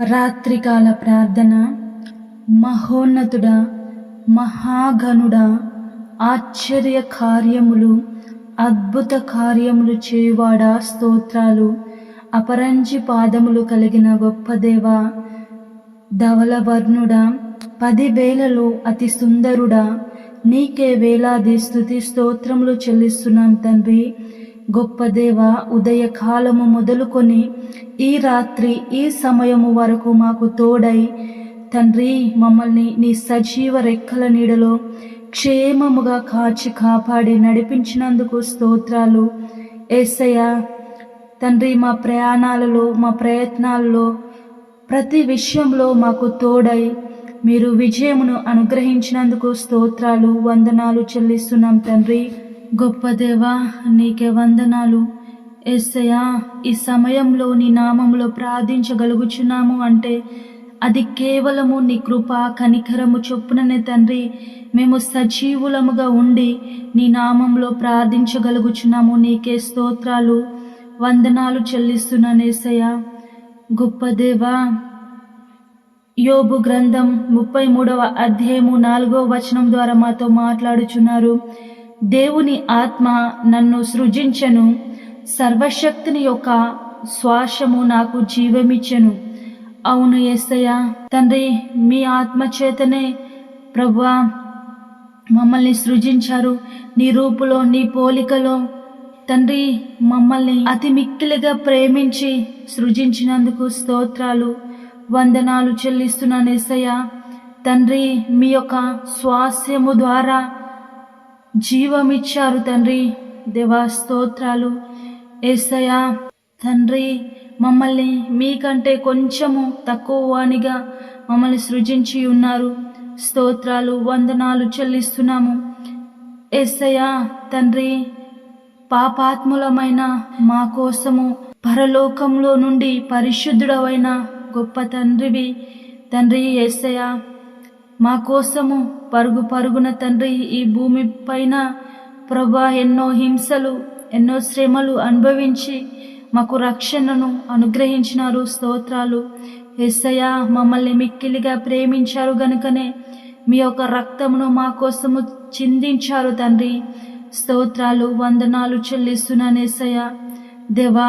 రాత్రికాల ప్రార్థన మహోన్నతుడా మహాగణుడా ఆశ్చర్య కార్యములు అద్భుత కార్యములు చేయువాడా స్తోత్రాలు అపరంజి పాదములు కలిగిన గొప్ప దేవ ధవలవర్ణుడా పదివేలలో అతి సుందరుడా నీకే వేలాది స్థుతి స్తోత్రములు చెల్లిస్తున్నాం తండ్రి. గొప్ప దేవ ఉదయ కాలము మొదలుకొని ఈ రాత్రి ఈ సమయము వరకు మాకు తోడై తండ్రి మమ్మల్ని నీ సజీవ రెక్కల నీడలో క్షేమముగా కాచి కాపాడి నడిపించినందుకు స్తోత్రాలు. ఏసయ్య తండ్రి మా ప్రయాణాలలో మా ప్రయత్నాలలో ప్రతి విషయంలో మాకు తోడై మీరు విజయమును అనుగ్రహించినందుకు స్తోత్రాలు వందనాలు చెల్లిస్తున్నాం తండ్రి. గొప్ప దేవా నీకే వందనాలు. ఎస్సయా ఈ సమయంలో నీ నామంలో ప్రార్థించగలుగుచున్నాము అంటే అది కేవలము నీ కృప కనికరము చొప్పుననే తండ్రి మేము సజీవులముగా ఉండి నీ నామంలో ప్రార్థించగలుగుచున్నాము. నీకే స్తోత్రాలు వందనాలు చెల్లిస్తున్నాను ఏసయ్య. గొప్ప దేవా యోబు గ్రంథం ముప్పై మూడవ అధ్యాయము నాలుగో వచనం ద్వారా మాతో మాట్లాడుచున్నారు. దేవుని ఆత్మ నన్ను సృజించెను. సర్వశక్తిని యొక్క శ్వాసము నాకు జీవమిచ్చెను. అవును ఏసయ్య తండ్రి మీ ఆత్మ చేతనే ప్రభువా మమ్మల్ని సృజించారు. నీ రూపులో నీ పోలికలో తండ్రి మమ్మల్ని అతి మిక్కిలిగా ప్రేమించి సృజించినందుకు స్తోత్రాలు వందనాలు చెల్లిస్తున్నాను ఏసయ్య. తండ్రి మీ యొక్క స్వాస్యము ద్వారా జీవమిచ్చారు తండ్రి. దేవా స్తోత్రాలు. ఏసయా తండ్రి మమ్మల్ని మీకంటే కొంచెము తక్కువ వాణిగా మమ్మల్ని సృజించి ఉన్నారు. స్తోత్రాలు వందనాలు చెల్లిస్తున్నాము. ఎస్సయా తండ్రి పాపాత్ములమైన మా కోసము పరలోకంలో నుండి పరిశుద్ధుడవైన గొప్ప తండ్రివి. తండ్రి ఎస్సయా మా కోసము పరుగు పరుగున తండ్రి ఈ భూమి పైన ప్రభా ఎన్నో హింసలు ఎన్నో శ్రమలు అనుభవించి మాకు రక్షణను అనుగ్రహించినారు స్తోత్రాలు. ఎస్సయ మమ్మల్ని మిక్కిలిగా ప్రేమించారు గనుకనే మీ యొక్క రక్తమును మా కోసము చిందించారు తండ్రి. స్తోత్రాలు వందనాలు చెల్లిస్తున్నాను ఎస్సయ దేవా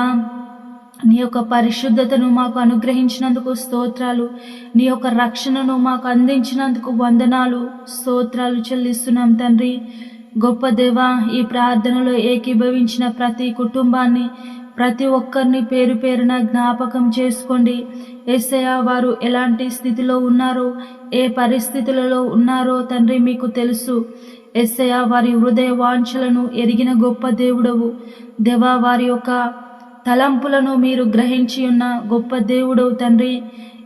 నీ యొక్క పరిశుద్ధతను మాకు అనుగ్రహించినందుకు స్తోత్రాలు. నీ యొక్క రక్షణను మాకు అందించినందుకు వందనాలు. స్తోత్రాలు చెల్లిస్తున్నాం తండ్రి. గొప్ప దేవ ఈ ప్రార్థనలో ఏకీభవించిన ప్రతి కుటుంబాన్ని ప్రతి ఒక్కరిని పేరు పేరున జ్ఞాపకం చేసుకోండి. ఏసయ వారు ఎలాంటి స్థితిలో ఉన్నారో ఏ పరిస్థితులలో ఉన్నారో తండ్రి మీకు తెలుసు. ఎస్సయ వారి హృదయ వాంఛలను ఎరిగిన గొప్ప దేవుడవు. దేవా వారి యొక్క తలంపులను మీరు గ్రహించి ఉన్న గొప్ప దేవుడు తండ్రి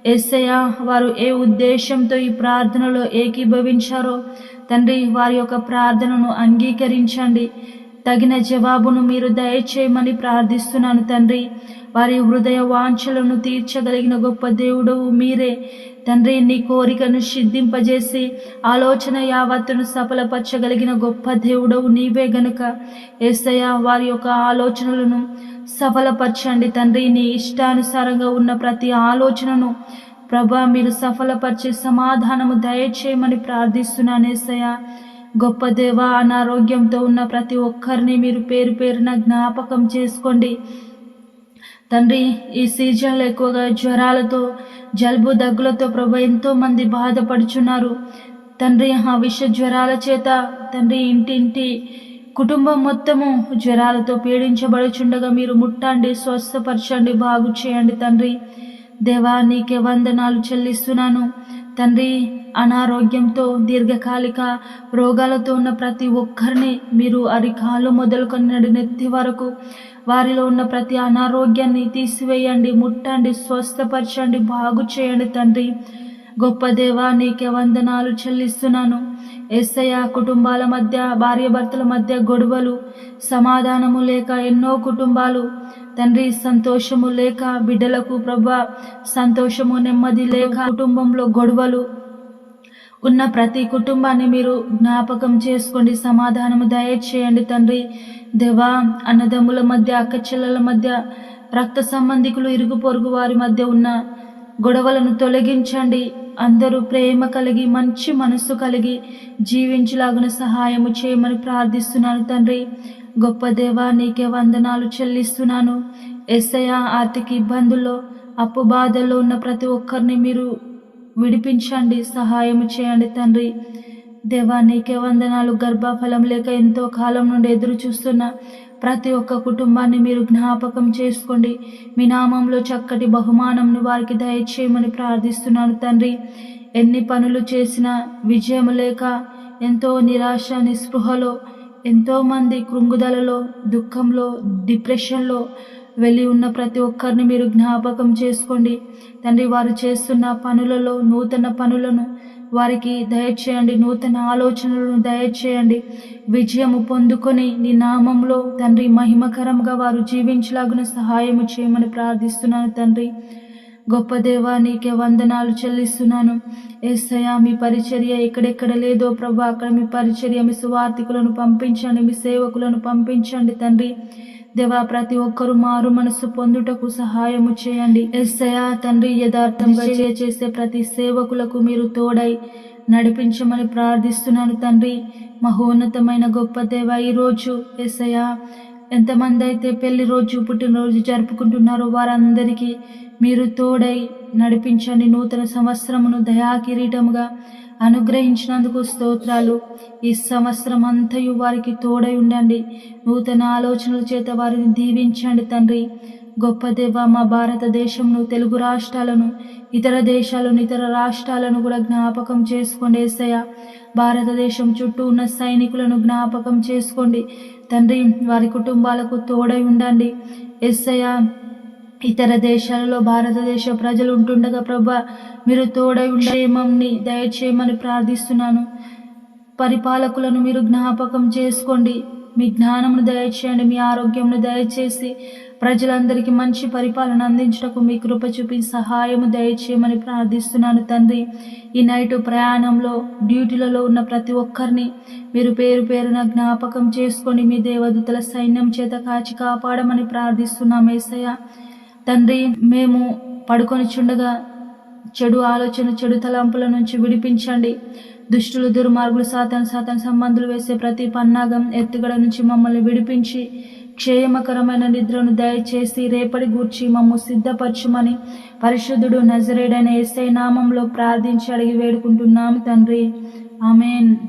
ఎస్సయ వారు ఏ ఉద్దేశంతో ఈ ప్రార్థనలో ఏకీభవించారో తండ్రి వారి యొక్క ప్రార్థనను అంగీకరించండి. తగిన జవాబును మీరు దయచేయమని ప్రార్థిస్తున్నాను తండ్రి. వారి హృదయ వాంఛలను తీర్చగలిగిన గొప్ప దేవుడు మీరే. తండ్రి నీ కోరికను సిద్ధింపజేసి ఆలోచన యావత్తును సఫలపరచగలిగిన గొప్ప దేవుడవు నీవే గనుక. ఏసయ్య వారి యొక్క ఆలోచనలను సఫలపరచండి తండ్రి. నీ ఇష్టానుసారంగా ఉన్న ప్రతి ఆలోచనను ప్రభా మీరు సఫలపరిచే సమాధానము దయచేయమని ప్రార్థిస్తున్నాను ఏసయ్య. గొప్ప దేవ అనారోగ్యంతో ఉన్న ప్రతి ఒక్కరిని మీరు పేరు పేరున జ్ఞాపకం చేసుకోండి. తండ్రి ఈ సీజన్లో ఎక్కువగా జ్వరాలతో జలుబు దగ్గులతో ప్రభు ఎంతో మంది బాధపడుచున్నారు. తండ్రి ఆ విష జ్వరాల చేత తండ్రి ఇంటింటి కుటుంబం మొత్తము జ్వరాలతో పీడించబడుచుండగా మీరు ముట్టండి స్వస్థపరచండి బాగు చేయండి తండ్రి. దేవా నీకే వందనాలు చెల్లిస్తున్నాను. తండ్రి అనారోగ్యంతో దీర్ఘకాలిక రోగాలతో ఉన్న ప్రతి ఒక్కరిని మీరు అరికాలు మొదలుకొని నడినెత్తి వరకు వారిలో ఉన్న ప్రతి అనారోగ్యాన్ని తీసివేయండి ముట్టండి స్వస్థపరచండి బాగు చేయండి తండ్రి. గొప్ప దేవా నీకే వందనాలు చెల్లిస్తున్నాను. ఎస్ఐ కుటుంబాల మధ్య భార్యాభర్తల మధ్య గొడవలు సమాధానము లేక ఎన్నో కుటుంబాలు. తండ్రి సంతోషము లేక బిడ్డలకు ప్రభ సంతోషము నెమ్మది లేక కుటుంబంలో గొడవలు. ఉన్న ప్రతి కుటుంబాన్ని మీరు జ్ఞాపకం చేసుకోండి సమాధానము దయచేయండి తండ్రి. దేవా అన్నదమ్ముల మధ్య అక్కచెల్లెల మధ్య రక్త సంబంధికులు ఇరుగు పొరుగు వారి మధ్య ఉన్న గొడవలను తొలగించండి. అందరూ ప్రేమ కలిగి మంచి మనస్సు కలిగి జీవించలాగున సహాయము చేయమని ప్రార్థిస్తున్నాను తండ్రి. గొప్ప దేవా నీకే వందనాలు చెల్లిస్తున్నాను. ఎస్ఐ ఆర్థిక ఇబ్బందుల్లో అప్పు బాధల్లో ఉన్న ప్రతి ఒక్కరిని మీరు విడిపించండి సహాయం చేయండి తండ్రి. దేవా నీకే వందనాలు. గర్భఫలం లేక ఎంతో కాలం నుండి ఎదురు చూస్తున్న ప్రతి ఒక్క కుటుంబాన్ని మీరు జ్ఞాపకం చేసుకోండి. మీ నామంలో చక్కటి బహుమానంను వారికి దయచేయమని ప్రార్థిస్తున్నాను తండ్రి. ఎన్ని పనులు చేసినా విజయం లేక ఎంతో నిరాశ నిస్పృహలో ఎంతోమంది కృంగుదలలో దుఃఖంలో డిప్రెషన్లో వెళ్ళి ఉన్న ప్రతి ఒక్కరిని మీరు జ్ఞాపకం చేసుకోండి. తండ్రి వారు చేస్తున్న పనులలో నూతన పనులను వారికి దయచేయండి నూతన ఆలోచనలను దయచేయండి. విజయము పొందుకొని నీ నామంలో తండ్రి మహిమకరంగా వారు జీవించలాగున సహాయము చేయమని ప్రార్థిస్తున్నాను తండ్రి. గొప్ప దేవా నీకే వందనాలు చెల్లిస్తున్నాను. ఏసయా మీ పరిచర్య ఎక్కడెక్కడ లేదో ప్రభా అక్కడ మీ పరిచర్య మీ సువార్థికులను పంపించండి మీ సేవకులను పంపించండి తండ్రి. దేవా ప్రతి ఒక్కరు మారు మనసు పొందుటకు సహాయము చేయండి. ఎస్సయా తండ్రి యథార్థంగా చేసే ప్రతి సేవకులకు మీరు తోడై నడిపించమని ప్రార్థిస్తున్నాను తండ్రి. మహోన్నతమైన గొప్ప దేవ ఈరోజు ఎస్సయా ఎంతమంది అయితే పెళ్ళి రోజు పుట్టినరోజు జరుపుకుంటున్నారో వారందరికీ మీరు తోడై నడిపించండి. నూతన సంవత్సరమును దయాకిరీటముగా అనుగ్రహించినందుకు స్తోత్రాలు. ఈ సంవత్సరం అంతయు వారికి తోడై ఉండండి. నూతన ఆలోచనల చేత వారిని దీవించండి తండ్రి. గొప్ప దేవ మా భారతదేశంను తెలుగు రాష్ట్రాలను ఇతర దేశాలను ఇతర రాష్ట్రాలను కూడా జ్ఞాపకం చేసుకోండి ఏసయ్య. భారతదేశం చుట్టూ ఉన్న సైనికులను జ్ఞాపకం చేసుకోండి. తండ్రి వారి కుటుంబాలకు తోడై ఉండండి. ఎస్సయ్య ఇతర దేశాలలో భారతదేశ ప్రజలు ఉంటుండగా ప్రభా మీరు తోడై ఉండేమంని దయచేయమని ప్రార్థిస్తున్నాను. పరిపాలకులను మీరు జ్ఞాపకం చేసుకోండి. మీ జ్ఞానమును దయచేయండి మీ ఆరోగ్యమును దయచేసి ప్రజలందరికీ మంచి పరిపాలన అందించటకు మీ కృప చూపి సహాయము దయచేయమని ప్రార్థిస్తున్నాను తండ్రి. ఈ నైట్ ప్రయాణంలో డ్యూటీలలో ఉన్న ప్రతి ఒక్కరిని మీరు పేరు పేరున జ్ఞాపకం చేసుకొని మీ దేవదూతల సైన్యం చేత కాచి కాపాడమని ప్రార్థిస్తున్నాం ఏసయ్య. తండ్రి మేము పడుకొని చుండగా చెడు ఆలోచన చెడు తలంపుల నుంచి విడిపించండి. దుష్టులు దుర్మార్గులు సాతన సాతన సంబంధులు వేసే ప్రతి పన్నాగం ఎత్తుగడ నుంచి మమ్మల్ని విడిపించి క్షేమకరమైన నిద్రను దయచేసి రేపటి గూర్చి మమ్ము సిద్ధపరచుమని పరిశుద్ధుడు నజరేడైన ఎస్ఐ నామంలో ప్రార్థించి అడిగి వేడుకుంటున్నాము తండ్రి. ఆమెన్.